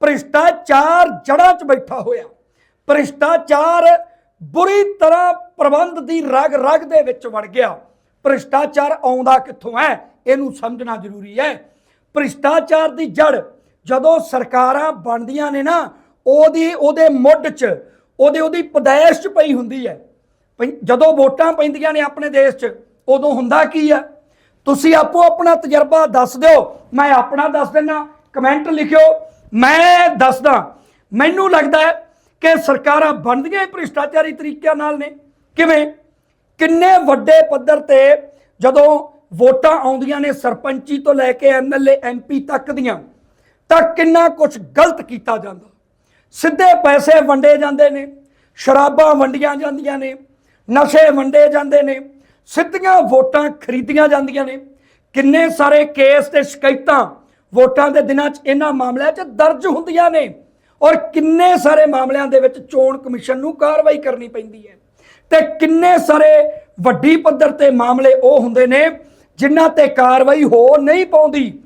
ਭ੍ਰਿਸ਼ਟਾਚਾਰ ਜੜ੍ਹਾਂ 'ਚ ਬੈਠਾ ਹੋਇਆ। ਭ੍ਰਿਸ਼ਟਾਚਾਰ ਬੁਰੀ ਤਰ੍ਹਾਂ ਪ੍ਰਬੰਧ ਦੀ ਰਗ ਰਗ ਦੇ ਵਿੱਚ ਵੜ ਗਿਆ। ਭ੍ਰਿਸ਼ਟਾਚਾਰ ਆਉਂਦਾ ਕਿੱਥੋਂ ਹੈ? ਇਹਨੂੰ ਸਮਝਣਾ ਜ਼ਰੂਰੀ ਹੈ। ਭ੍ਰਿਸ਼ਟਾਚਾਰ ਦੀ ਜੜ ਜਦੋਂ ਸਰਕਾਰਾਂ ਬਣਦੀਆਂ ਨੇ ਨਾ, ਉਹਦੀ, ਉਹਦੇ ਮੁੱਢ 'ਚ, ਉਹਦੇ, ਉਹਦੀ ਪਦੈਸ਼ 'ਚ ਪਈ ਹੁੰਦੀ ਹੈ। ਜਦੋਂ ਵੋਟਾਂ ਪੈਂਦੀਆਂ ਨੇ ਆਪਣੇ ਦੇਸ਼ 'ਚ, ਉਦੋਂ ਹੁੰਦਾ ਕੀ ਹੈ ਤੁਸੀਂ ਆਪੋ ਆਪਣਾ ਤਜਰਬਾ ਦੱਸ ਦਿਓ। ਮੈਂ ਆਪਣਾ ਦੱਸ ਦਿੰਦਾ। ਕਮੈਂਟ ਲਿਖਿਓ। ਮੈਂ ਦੱਸਦਾ, ਮੈਨੂੰ ਲੱਗਦਾ ਹੈ ਕਿ ਸਰਕਾਰਾਂ ਬਣਦੀਆਂ ਹੀ ਭ੍ਰਿਸ਼ਟਾਚਾਰੀ ਤਰੀਕਿਆਂ ਨਾਲ ਨੇ। ਕਿਵੇਂ? ਕਿੰਨੇ ਵੱਡੇ ਪੱਧਰ ਤੇ ਜਦੋਂ ਵੋਟਾਂ ਆਉਂਦੀਆਂ ਨੇ ਸਰਪੰਚੀ ਤੋਂ ਲੈ ਕੇ ਐਮਐਲਏ ਐਮਪੀ ਤੱਕ ਦੀਆਂ, ਤਾਂ ਕਿੰਨਾ ਕੁਝ ਗਲਤ ਕੀਤਾ ਜਾਂਦਾ। ਸਿੱਧੇ ਪੈਸੇ ਵੰਡੇ ਜਾਂਦੇ ਨੇ, ਸ਼ਰਾਬਾਂ ਵੰਡੀਆਂ ਜਾਂਦੀਆਂ ਨੇ, ਨਸ਼ੇ ਵੰਡੇ ਜਾਂਦੇ ਨੇ, ਸਿੱਧੀਆਂ ਵੋਟਾਂ ਖਰੀਦੀਆਂ ਜਾਂਦੀਆਂ ਨੇ। ਕਿੰਨੇ ਸਾਰੇ ਕੇਸ ਤੇ ਸ਼ਿਕਾਇਤਾਂ ਵੋਟਾਂ ਦੇ ਦਿਨਾਂ 'ਚ ਇਹਨਾਂ ਮਾਮਲਿਆਂ 'ਚ ਦਰਜ ਹੁੰਦੀਆਂ ਨੇ। ਔਰ ਕਿੰਨੇ ਸਾਰੇ ਮਾਮਲਿਆਂ ਦੇ ਵਿੱਚ ਚੋਣ ਕਮਿਸ਼ਨ ਨੂੰ ਕਾਰਵਾਈ ਕਰਨੀ ਪੈਂਦੀ ਹੈ। ਤੇ ਕਿੰਨੇ ਸਾਰੇ ਵੱਡੀ ਪੱਧਰ ਤੇ ਮਾਮਲੇ ਉਹ ਹੁੰਦੇ ਨੇ, ਜਿਨ੍ਹਾਂ ਤੇ ਕਾਰਵਾਈ ਹੋ ਨਹੀਂ ਪਾਉਂਦੀ।